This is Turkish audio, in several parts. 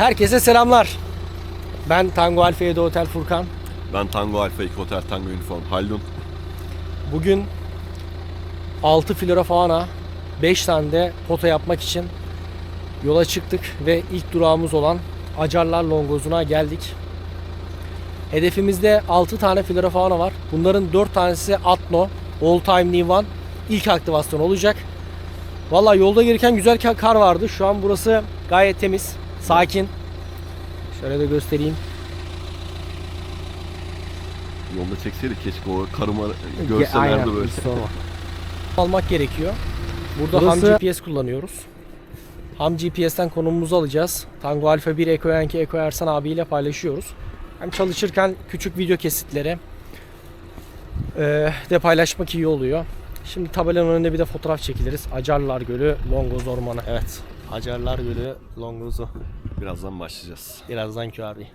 Herkese selamlar. Ben Tango Alfa 7 Otel Furkan. Ben Tango Alfa 2 Hotel Tango Uniform Haldun. Bugün 6 flora fauna 5 tane de pota yapmak için yola çıktık ve ilk durağımız olan Acarlar Longozuna geldik. Hedefimizde 6 tane flora fauna var. Bunların 4 tanesi Atno, All Time New One ilk aktivasyon olacak. Valla yolda gelirken güzel ka- kar vardı. Şu an burası gayet temiz, sakin. Şöyle de göstereyim. Yolda çekseydik keşke o karıma görselerdi aynen, böyle. sorma. Almak gerekiyor. Burada Burası- ham GPS kullanıyoruz. Ham GPS'ten konumumuzu alacağız. Tango Alfa 1 Eko Yankee Eko Ersan abiyle paylaşıyoruz. Hem çalışırken küçük video kesitleri eee, de paylaşmak iyi oluyor. Şimdi tabelanın önünde bir de fotoğraf çekiliriz. Acarlar Gölü, Longoz Ormanı. Evet. Acarlar Gölü, Longoz'u. Birazdan başlayacağız. Birazdan Q abi.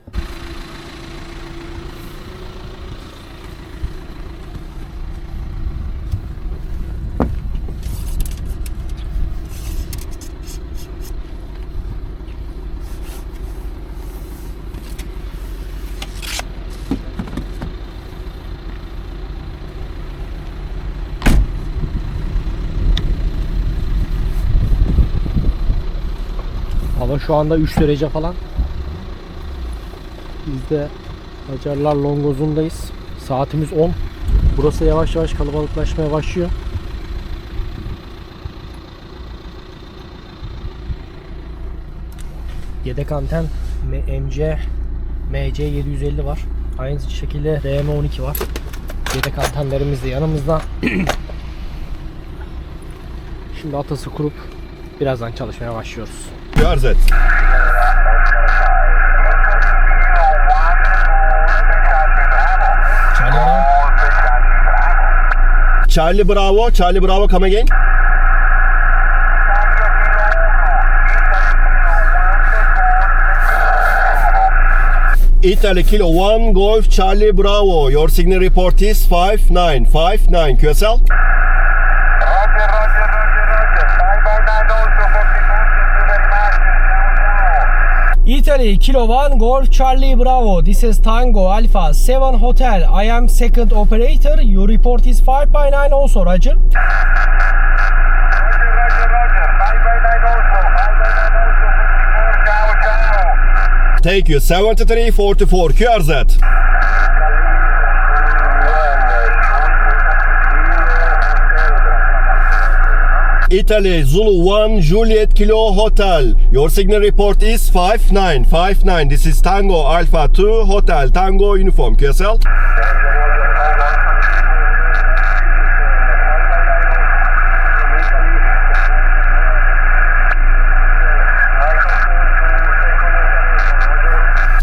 Hava şu anda 3 derece falan. Biz de Acarlar Longoz'undayız. Saatimiz 10. Burası yavaş yavaş kalabalıklaşmaya başlıyor. Yedek anten M- MC MC750 var. Aynı şekilde RM12 var. Yedek antenlerimiz de yanımızda. Şimdi atası kurup birazdan çalışmaya başlıyoruz. Görzet. Charlie Bravo, Charlie Bravo come again. Italy Kilo 1 Golf Charlie Bravo. Your signal report is 5959 QSL. Roger, Roger, Roger, Roger. Bye bye, nine also 44. Thank you very much. Ciao, ciao. Italy Kilo 1 Golf Charlie Bravo. This is Tango Alpha 7 Hotel. I am second operator. Your report is 5.9 also Roger. Roger, Roger, Roger. Bye bye, nine also. Bye bye, nine also 44. Ciao, ciao. Take you 7344 QRZ. Italy Zulu 1 Juliet Kilo Hotel. Your signal report is 5959. This is Tango Alpha 2 Hotel Tango Uniform QSL.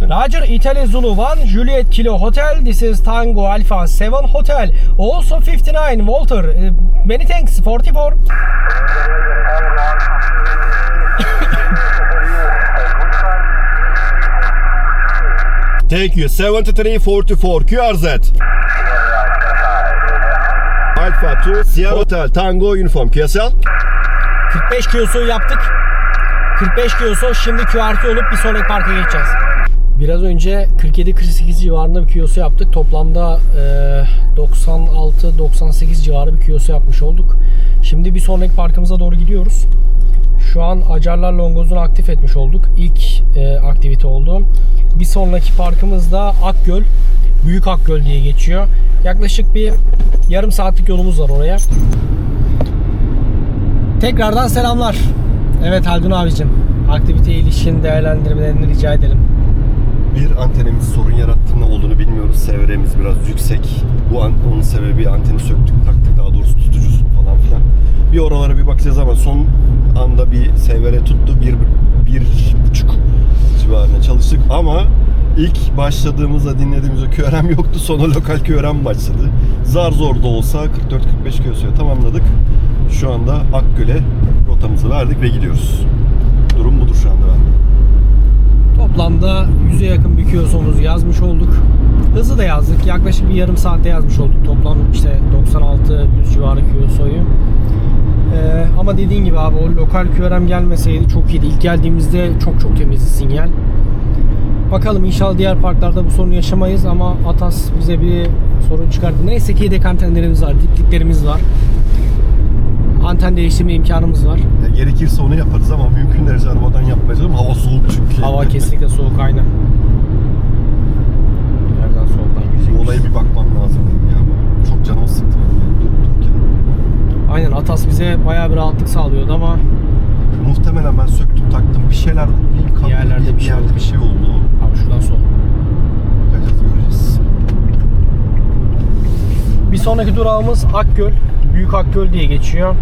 Roger Italy Zulu 1 Juliet Kilo Hotel. This is Tango Alpha 7 Hotel. Also 59 Walter. Many thanks 44. Take you 7344 QRZ. Alpha 2 Sierra Hotel Tango Uniform QSL. 45 kilosu yaptık. 45 kilosu şimdi QRT olup bir sonraki parka geçeceğiz. Biraz önce 47-48 civarında bir kilosu yaptık. Toplamda e, 96-98 civarı bir kilosu yapmış olduk. Şimdi bir sonraki parkımıza doğru gidiyoruz. Şu an Acarlar Longoz'unu aktif etmiş olduk. İlk e, aktivite oldu. Bir sonraki parkımız da Akgöl. Büyük Akgöl diye geçiyor. Yaklaşık bir yarım saatlik yolumuz var oraya. Tekrardan selamlar. Evet Haldun abicim. Aktiviteye ilişkin değerlendirmelerini rica edelim. Bir antenimiz sorun yarattı olduğunu bilmiyoruz. Sevremiz biraz yüksek. Bu an, onun sebebi anteni söktük taktık daha doğrusu tutucusu falan filan. Bir oralara bir bakacağız ama son anda bir severe tuttu. Bir, bir buçuk civarında çalıştık ama ilk başladığımızda dinlediğimiz o QRM yoktu. Sonra lokal QRM başladı. Zar zor da olsa 44-45 kilosuya tamamladık. Şu anda Akgöl'e rotamızı verdik ve gidiyoruz. Durum budur şu anda bende. Toplamda 100'e yakın bir kilosumuzu yazmış olduk. Hızı da yazdık. Yaklaşık bir yarım saatte yazmış olduk. Toplam işte 96-100 civarı kilosoyu. Ee, ama dediğin gibi abi o lokal QRM gelmeseydi çok iyiydi. İlk geldiğimizde çok çok temizdi sinyal. Bakalım inşallah diğer parklarda bu sorunu yaşamayız ama Atas bize bir sorun çıkardı. Neyse ki yedek antenlerimiz var, dipliklerimiz var. Anten değiştirme imkanımız var. Ya gerekirse onu yaparız ama mümkün derece arabadan yapmayacağız ama hava soğuk çünkü. Hava kesinlikle soğuk aynen. Nereden soğuktan Bu girecek? olaya bir bakmam lazım benim ya. Çok canım sıktı benim ya durup dururken. Aynen Atas bize bayağı bir rahatlık sağlıyordu ama Muhtemelen ben söktüm taktım bir şeyler bir, kablo, yerlerde bir bir şey yerde oldu. bir şey oldu. abi şuradan sol. Bakacağız göreceğiz. Bir sonraki durağımız Akgöl. Büyük Akgöl diye geçiyor.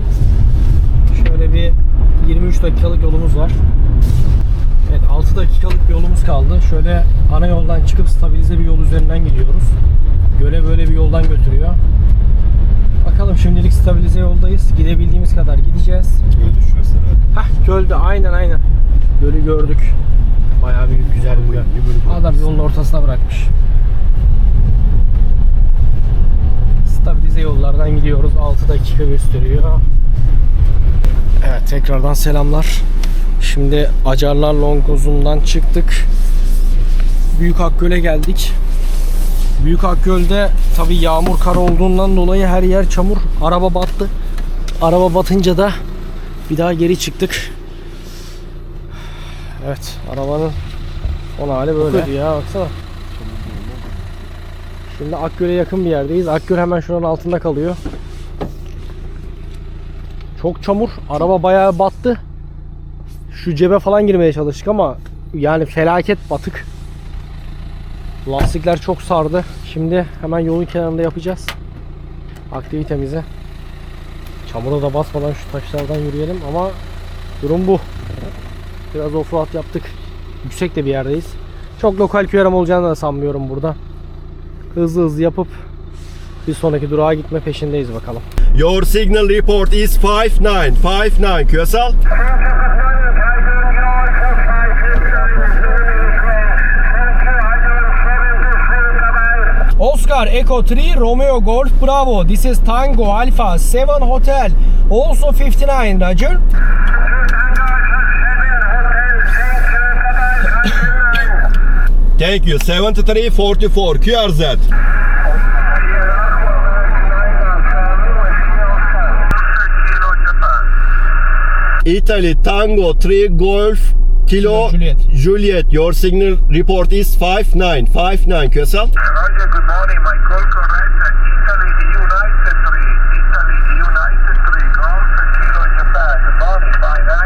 Şöyle bir 23 dakikalık yolumuz var. Evet 6 dakikalık bir yolumuz kaldı. Şöyle ana yoldan çıkıp stabilize bir yol üzerinden gidiyoruz. Göle böyle bir yoldan götürüyor. Bakalım şimdilik stabilize yoldayız. Gidebildiğimiz kadar gideceğiz. Öldü şurası herhalde. Hah gölde aynen aynen. Gölü gördük. Bayağı büyük güzel bir göl. Bir- Adam yolun ortasına bırakmış. Stabilize yollardan gidiyoruz. 6 dakika gösteriyor. Evet tekrardan selamlar. Şimdi Acarlar Longozun'dan çıktık. Büyük Akgöl'e geldik. Büyük Akgöl'de tabi yağmur kar olduğundan dolayı her yer çamur. Araba battı. Araba batınca da bir daha geri çıktık. Evet arabanın son hali böyle. ya baksana. Şimdi Akgöl'e yakın bir yerdeyiz. Akgöl hemen şuranın altında kalıyor. Çok çamur. Araba bayağı battı. Şu cebe falan girmeye çalıştık ama yani felaket batık. Lastikler çok sardı. Şimdi hemen yolun kenarında yapacağız. Aktivitemizi. Çamura da basmadan şu taşlardan yürüyelim ama durum bu. Biraz offroad yaptık. Yüksek de bir yerdeyiz. Çok lokal QRM olacağını da sanmıyorum burada. Hızlı hızlı yapıp bir sonraki durağa gitme peşindeyiz bakalım. Your signal report is 59. 59 Kösal. Oscar Echo 3 Romeo Golf Bravo. This is Tango Alpha 7 Hotel. Also 59 Roger. Thank you. 7344 QRZ. Italy Tango 3 Golf Kilo Juliet. Juliet. Your signal report is 59. 59 Kösal. Roger, good morning. My call correct. Italy United 3. Italy United 3. Golf Kilo Japan. Good morning. Fine night.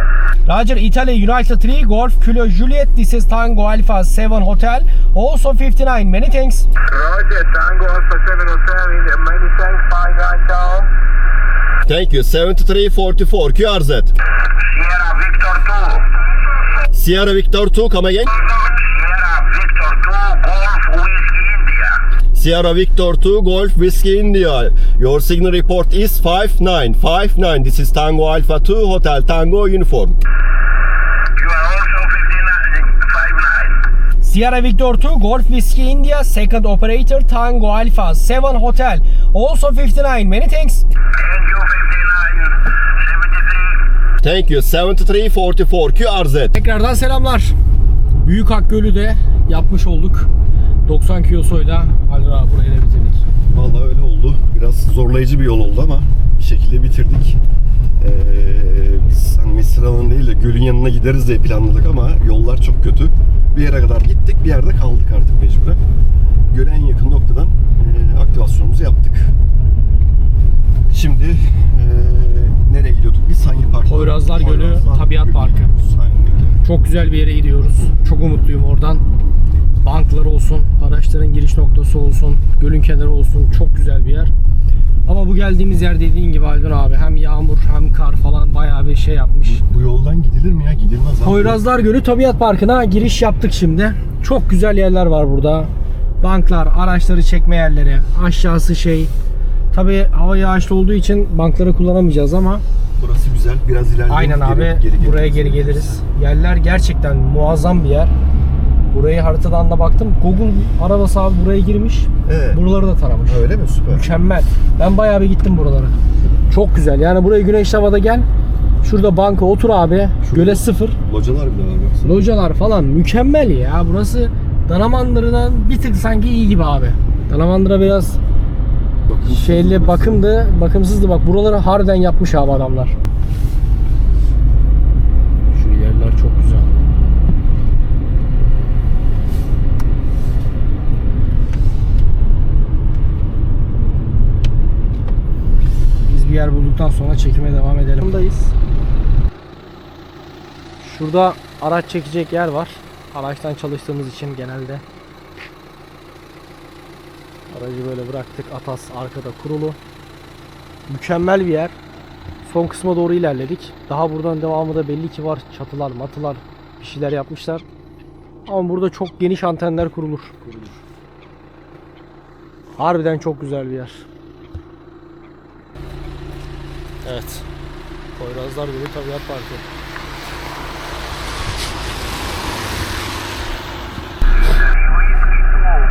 Roger Italy United 3 Golf Kilo Juliet. This is Tango Alpha 7 Hotel. Also 59. Many thanks. Roger, Tango Alpha 7 Hotel. Many thanks. Fine night, ciao. Thank you. 7344 QRZ. Sierra Victor 2. Sierra Victor 2 come again. Sierra Victor 2. Golf Whiskey India. Sierra Victor 2 Golf Whiskey India. Your signal report is 59. 59. This is Tango Alpha 2 Hotel Tango uniform. You are also 59. 59. Sierra Victor 2 Golf Whiskey India. Second operator Tango Alpha 7 Hotel. Also 59. Many thanks. Thank you, 59. 73. Thank you. 7344 QRZ. Tekrardan selamlar. Büyük Akgöl'ü de yapmış olduk. 90 kilosoyla Halil abi burayı da bitirdik. Vallahi öyle oldu. Biraz zorlayıcı bir yol oldu ama bir şekilde bitirdik. Ee, biz hani Mısır'ın değil de gölün yanına gideriz diye planladık ama yollar çok kötü. Bir yere kadar gittik, bir yerde kaldık artık mecburen. Göle en yakın noktadan e, aktivasyonumuzu yaptık. Şimdi e, nereye gidiyorduk? Biz hangi park? Poyrazlar Gölü Tabiat Parkı. Çok güzel bir yere gidiyoruz. Çok umutluyum oradan. Banklar olsun, araçların giriş noktası olsun, gölün kenarı olsun. Çok güzel bir yer. Ama bu geldiğimiz yer dediğin gibi Haldun abi hem yağmur hem kar falan bayağı bir şey yapmış. Bu yoldan gidilir mi ya? Gidilmez abi. Poyrazlar Gölü Tabiat Parkı'na giriş yaptık şimdi. Çok güzel yerler var burada. Banklar, araçları çekme yerleri, aşağısı şey. Tabi hava yağışlı olduğu için bankları kullanamayacağız ama Burası güzel. Biraz ilerleyelim. aynen geri- abi geri buraya geri geliriz. Yerler gerçekten muazzam bir yer. Burayı haritadan da baktım. Google arabası abi buraya girmiş. Evet. Buraları da taramış. Öyle mi? Süper. Mükemmel. Ben bayağı bir gittim buralara. Çok güzel. Yani buraya güneşli havada gel. Şurada banka otur abi. Şurada- Göle sıfır. Localar bile var baksana. Localar falan mükemmel ya. Burası Danamandıra'dan bir tık sanki iyi gibi abi. Danamandıra biraz Bakın şeyli bakımdı, bakımsızdı. Bak buraları harbiden yapmış abi adamlar. Şu ilerler çok güzel. Biz bir yer bulduktan sonra çekime devam edelim. Buradayız. Şurada araç çekecek yer var. Araçtan çalıştığımız için genelde Aracı böyle bıraktık. Atas arkada kurulu. Mükemmel bir yer. Son kısma doğru ilerledik. Daha buradan devamı da belli ki var. Çatılar, matılar bir şeyler yapmışlar. Ama burada çok geniş antenler kurulur. Harbiden çok güzel bir yer. Evet. Poyrazlar Gölü Tabiat Parkı.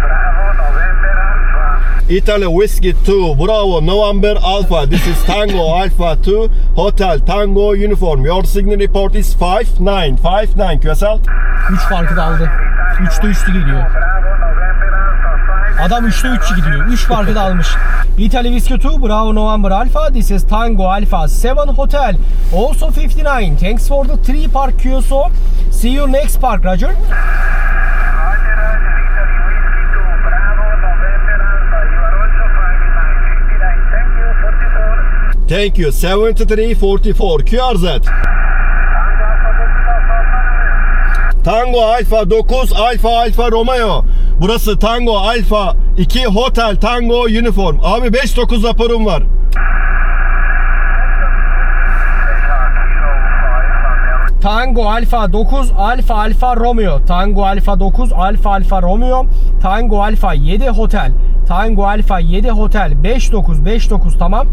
Bravo, November Alpha. Italy Whiskey 2 Bravo November Alpha This is Tango Alpha 2 Hotel Tango Uniform Your signal report is 5959 QSL 3 farkı da aldı. 3'te 3'lü gidiyor. Bravo, November Alpha. Five. Adam 3'te 3 gidiyor. 3 farkı da almış. Italy Whiskey 2, Bravo November Alpha. This is Tango Alpha 7 Hotel. Also 59. Thanks for the 3 park QSO. See you next park, Roger. Roger, Roger. Italy Whiskey 2. Bravo, November Alpha. You are also 59. 59. Thank you. 44. Thank you 7344 QRZ Tango Alpha 9 Alpha Romeo. Tango Alfa 9 Alfa Alfa Romeo Burası Tango Alfa 2 Hotel Tango Uniform Abi 5-9 raporum var Tango Alfa 9 Alfa Alfa Romeo. Tango Alfa 9 Alfa Alfa Romeo. Tango Alfa 7 Hotel. Tango Alfa 7 Hotel 59 59 tamam.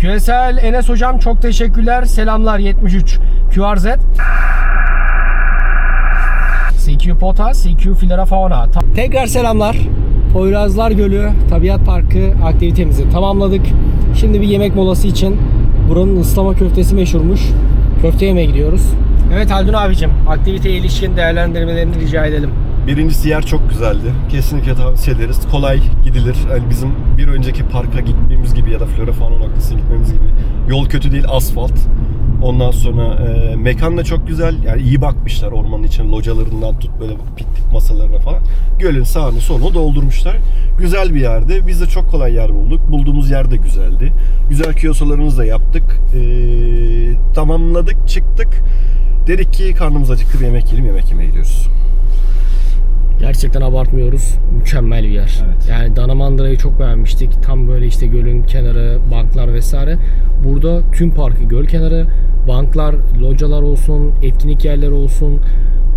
QSL Enes hocam çok teşekkürler. Selamlar 73 QRZ. CQ Pota, CQ Filera Fauna. Ta- Tekrar selamlar. Poyrazlar Gölü Tabiat Parkı aktivitemizi tamamladık. Şimdi bir yemek molası için buranın ıslama köftesi meşhurmuş. Köfte yemeye gidiyoruz. Evet Haldun abicim, aktiviteye ilişkin değerlendirmelerini rica edelim. Birincisi yer çok güzeldi. Kesinlikle tavsiye ederiz. Kolay gidilir. Yani bizim bir önceki parka gitmemiz gibi ya da Flora Fauna noktasına gitmemiz gibi. Yol kötü değil, asfalt. Ondan sonra e, mekan da çok güzel. Yani iyi bakmışlar ormanın için localarından tut böyle piknik masalarına falan. Gölün sağını solunu doldurmuşlar. Güzel bir yerdi. Biz de çok kolay yer bulduk. Bulduğumuz yer de güzeldi. Güzel kiyosalarımızı da yaptık. E, tamamladık, çıktık. Dedik ki karnımız acıktı bir yemek yiyelim, yemek yemeye gidiyoruz. Gerçekten abartmıyoruz. Mükemmel bir yer. Evet. Yani Danamandıra'yı çok beğenmiştik. Tam böyle işte gölün kenarı, banklar vesaire. Burada tüm parkı göl kenarı, banklar, localar olsun, etkinlik yerleri olsun.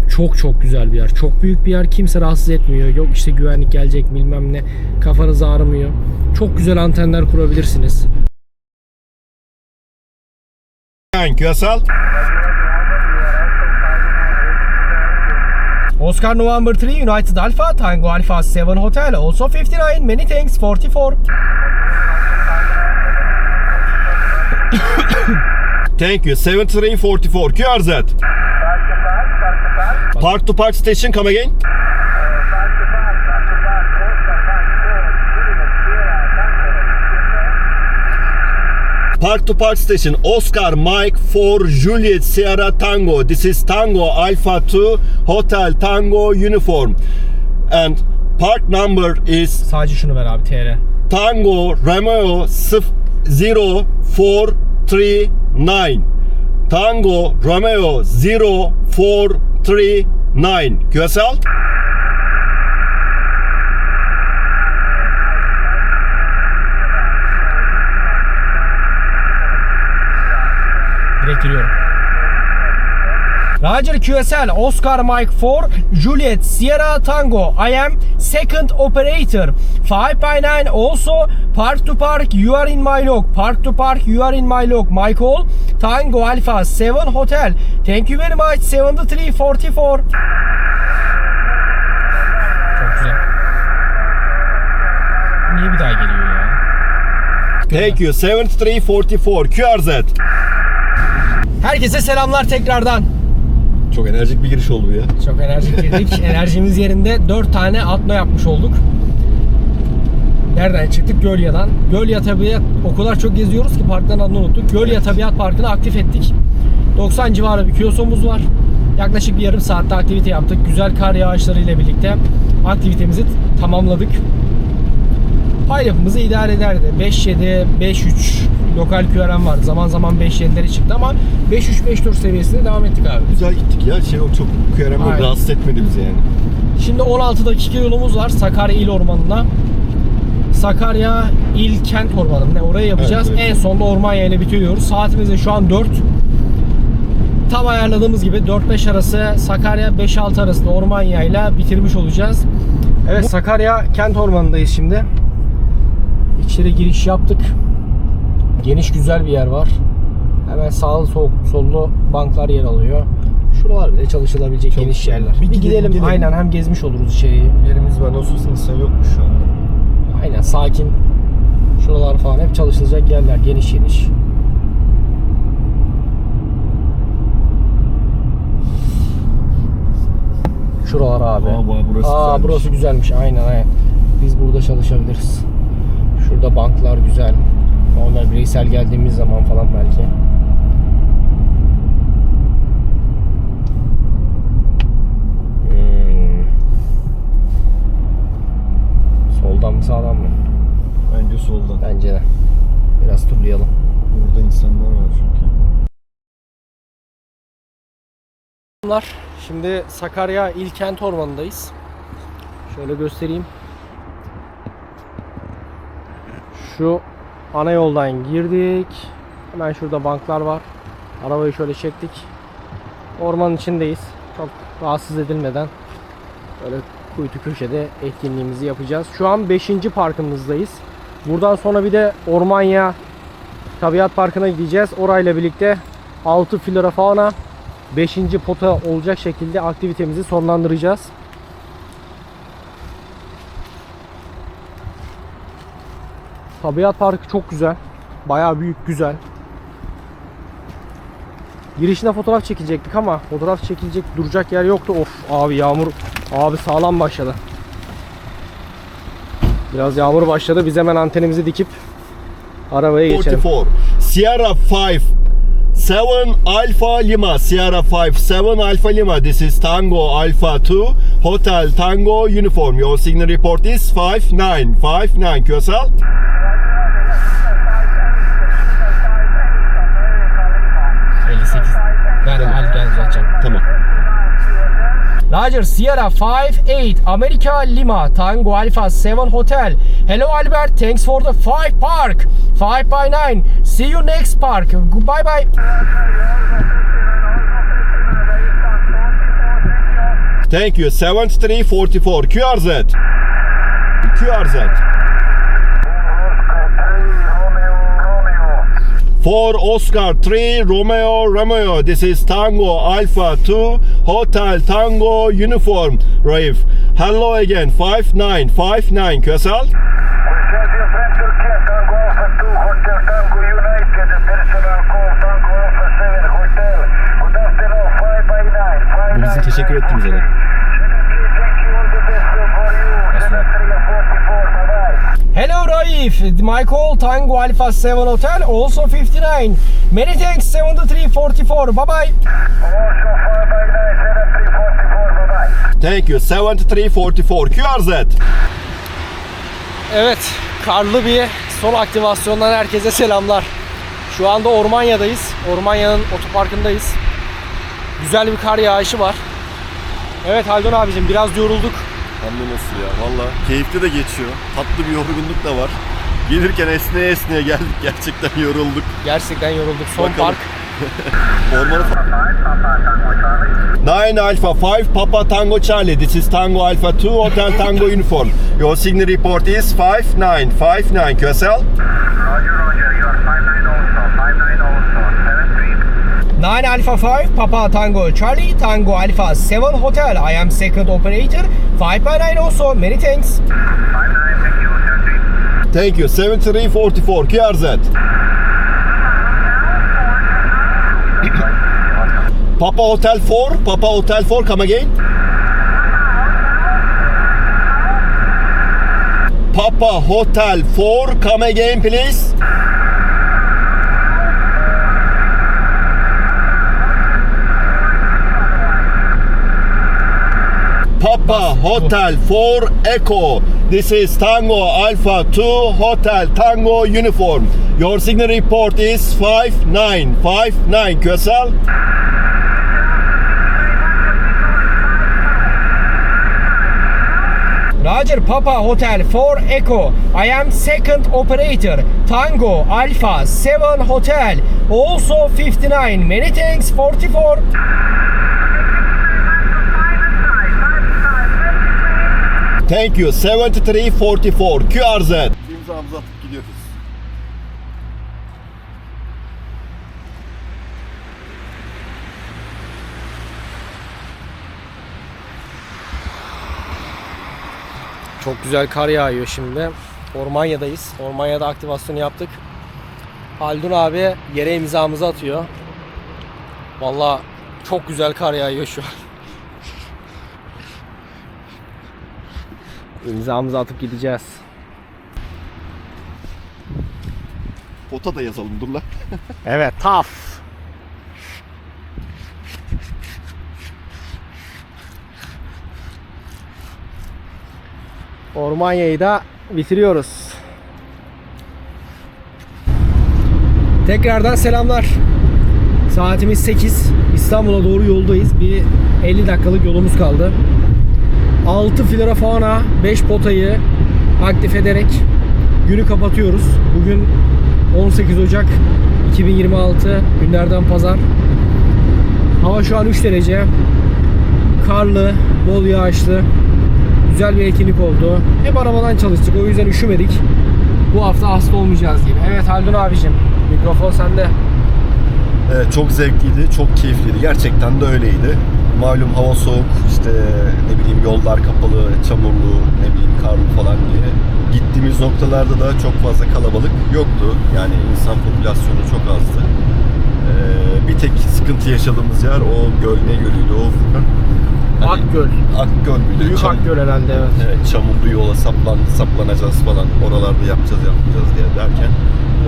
Çok çok güzel bir yer. Çok büyük bir yer. Kimse rahatsız etmiyor. Yok işte güvenlik gelecek bilmem ne. Kafanız ağrımıyor. Çok güzel antenler kurabilirsiniz. Thank you, Oscar November 3 United Alpha Tango Alpha 7 Hotel also 59 many thanks 44 Thank you. 7344 QRZ. Park to park, Station, come again. Park to park, park to park. Oscar, park, to Park Station, Oscar Mike 4 Juliet Sierra Tango. This is Tango Alpha 2 Hotel Tango Uniform. And park number is Sadece şunu ver abi TR. Tango Romeo 0439. Tango Romeo 0439. QSL? Direkt. Roger QSL, Oscar Mike 4, Juliet Sierra Tango. I am second operator. 5 by 9 also. Park to park, you are in my log. Park to park, you are in my log. My call, Tango Alpha 7 Hotel. Thank you very much. 7344. Çok güzel. Niye bir daha geliyor ya? Thank you. 7344 QRZ. Herkese selamlar tekrardan. Çok enerjik bir giriş oldu ya. Çok enerjik girdik. Enerjimiz yerinde 4 tane atma yapmış olduk. Nereden çıktık? Gölya'dan. Gölya Tabiat o kadar çok geziyoruz ki parkların adını unuttuk. Gölya Tabiat Parkı'nı aktif ettik. 90 civarı bir kiyosomuz var. Yaklaşık bir yarım saatte aktivite yaptık. Güzel kar yağışları ile birlikte aktivitemizi tamamladık. Pipe-up'ımızı idare ederdi. 5.7, 5.3 lokal QRM vardı. Zaman zaman 5.7'leri çıktı ama 5.3, 5.4 seviyesinde devam ettik abi. Güzel gittik ya. Şey o çok Aynen. rahatsız etmedi bizi yani. Şimdi 16 dakika yolumuz var Sakarya İl Ormanı'na. Sakarya İl Kent Ormanı ne oraya yapacağız. Evet, evet. En sonunda Ormanya ile bitiriyoruz. Saatimiz de şu an 4. Tam ayarladığımız gibi 4-5 arası Sakarya 5-6 arasında Ormanya ile bitirmiş olacağız. Evet Sakarya Kent Ormanı'ndayız şimdi. İçeri giriş yaptık. Geniş güzel bir yer var. Hemen sağlı sol, sollu banklar yer alıyor. Şuralar bile çalışılabilecek Çok geniş yerler. Bir Bir, gidelim, gidelim, gidelim. aynen hem gezmiş oluruz içeriği. Yerimiz var. Nasıl insan yokmuş şu anda. Aynen sakin. Şuralar falan hep çalışılacak yerler geniş geniş. Şuralar abi. Aa, bu- burası Aa, güzelmiş. burası güzelmiş. Aynen aynen. Biz burada çalışabiliriz. Şurada banklar güzel. Onlar bireysel geldiğimiz zaman falan belki. Hmm. Soldan mı sağdan mı? Bence soldan. Bence de. Biraz turlayalım. Burada insanlar var çünkü. Bunlar şimdi Sakarya İlkent Ormanı'ndayız. Şöyle göstereyim. Şu ana yoldan girdik. Hemen şurada banklar var. Arabayı şöyle çektik. Ormanın içindeyiz. Çok rahatsız edilmeden böyle kuytu köşede etkinliğimizi yapacağız. Şu an 5. parkımızdayız. Buradan sonra bir de Ormanya Tabiat Parkı'na gideceğiz. Orayla birlikte 6 filora fauna 5. pota olacak şekilde aktivitemizi sonlandıracağız. Tabiat Parkı çok güzel. Bayağı büyük, güzel. Girişine fotoğraf çekilecektik ama fotoğraf çekilecek duracak yer yoktu. Of abi yağmur abi sağlam başladı. Biraz yağmur başladı. Biz hemen antenimizi dikip arabaya geçelim. 44. Sierra 5. 7 Alpha Lima. Sierra 5. 7 Alpha Lima. This is Tango Alpha 2. Hotel Tango Uniform. Your signal report is 5959. QSL. Amerika 58. Al gel zaten. Tamam. Roger, Sierra 58, America Lima, Tango Alpha 7 Hotel. Hello Albert, thanks for the 5 park. 5 by 9. See you next park. Goodbye bye. Thank you. 7344. QRZ. QRZ. For Oscar 3 Romeo Romeo. This is Tango Alpha 2 Hotel Tango Uniform. Raif. Hello again. 5959. QSL. Bu bizim teşekkür ettiğimiz adam. Hello Raif, Michael Tango Alpha 7 Hotel, also 59. Many thanks 7344. Bye bye. Thank you. 7344. QRZ. Evet, karlı bir son aktivasyondan herkese selamlar. Şu anda Ormanya'dayız. Ormanya'nın otoparkındayız. Güzel bir kar yağışı var. Evet Haldun abicim biraz yorulduk. Hem de nasıl ya valla keyifli de geçiyor. Tatlı bir yorgunluk da var. Gelirken esneye esneye geldik gerçekten yorulduk. Gerçekten yorulduk. Son Bakalım. park. Ormanı 9 Alpha 5 Papa Tango Charlie. This is Tango Alpha 2 Hotel Tango Uniform. Your signal report is 5959 QSL. Roger, Roger, you are 59 also, 59 also, 73. 9 Alpha 5 Papa Tango Charlie Tango Alpha 7 Hotel. I am second operator. 5 by 9 also. Many thanks. 59, thank you, 30. Thank you. 7344 QRZ. Papa Hotel 4, Papa Hotel 4, come again. Papa Hotel 4, come again please. Papa Hotel 4 Echo. This is Tango Alpha 2 Hotel Tango uniform. Your signal report is 5959 QSL. Roger Papa Hotel 4 Echo. I am second operator. Tango Alpha 7 Hotel. Also 59. Many thanks 44. Thank you 7344 QRZ. İmzamızı atıp gidiyoruz. Çok güzel kar yağıyor şimdi. Ormanya'dayız. Ormanya'da aktivasyonu yaptık. Haldun abi yere imzamızı atıyor. Valla çok güzel kar yağıyor şu an. İmzamızı atıp gideceğiz. Pota da yazalım dur lan. Evet, taf. Ormanya'yı da bitiriyoruz. Tekrardan selamlar. Saatimiz 8. İstanbul'a doğru yoldayız. Bir 50 dakikalık yolumuz kaldı. 6 filera fauna, 5 potayı aktif ederek günü kapatıyoruz. Bugün 18 Ocak 2026 günlerden pazar. Hava şu an 3 derece. Karlı, bol yağışlı. Güzel bir etkinlik oldu. Hep arabadan çalıştık o yüzden üşümedik. Bu hafta hasta olmayacağız gibi. Evet Haldun abicim mikrofon sende. Evet, çok zevkliydi, çok keyifliydi. Gerçekten de öyleydi. Malum hava soğuk, işte ne bileyim yollar kapalı, çamurlu, ne bileyim karlı falan diye. Gittiğimiz noktalarda da çok fazla kalabalık yoktu. Yani insan popülasyonu çok azdı. Ee, bir tek sıkıntı yaşadığımız yer o göl ne gölüydü o Furkan? Hani Akgöl. Akgöl müydü? Büyük Çam- Akgöl herhalde evet. Evet, çamurlu yola saplan, saplanacağız falan. Oralarda yapacağız yapmayacağız diye derken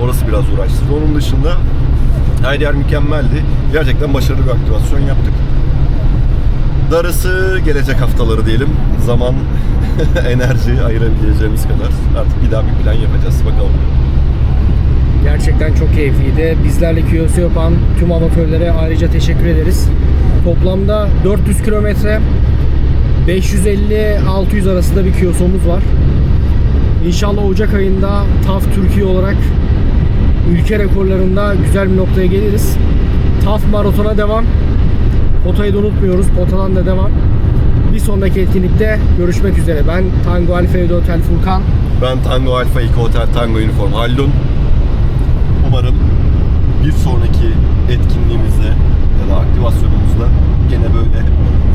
orası biraz uğraştı. Onun dışında her yer mükemmeldi. Gerçekten başarılı bir aktivasyon yaptık. Darısı gelecek haftaları diyelim. Zaman, enerji ayırabileceğimiz kadar. Artık bir daha bir plan yapacağız. Bakalım. Gerçekten çok keyifliydi. Bizlerle QS yapan tüm amatörlere ayrıca teşekkür ederiz. Toplamda 400 kilometre 550-600 arasında bir QS'omuz var. İnşallah Ocak ayında TAF Türkiye olarak ülke rekorlarında güzel bir noktaya geliriz. TAF maratona devam. Potayı da unutmuyoruz. Potadan da devam. Bir sonraki etkinlikte görüşmek üzere. Ben Tango Alfa Evde Otel Furkan. Ben Tango Alfa 2 Hotel Tango Uniform Haldun. Umarım bir sonraki etkinliğimizde ya da aktivasyonumuzda gene böyle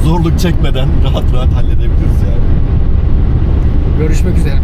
zorluk çekmeden rahat rahat halledebiliriz yani. Görüşmek üzere.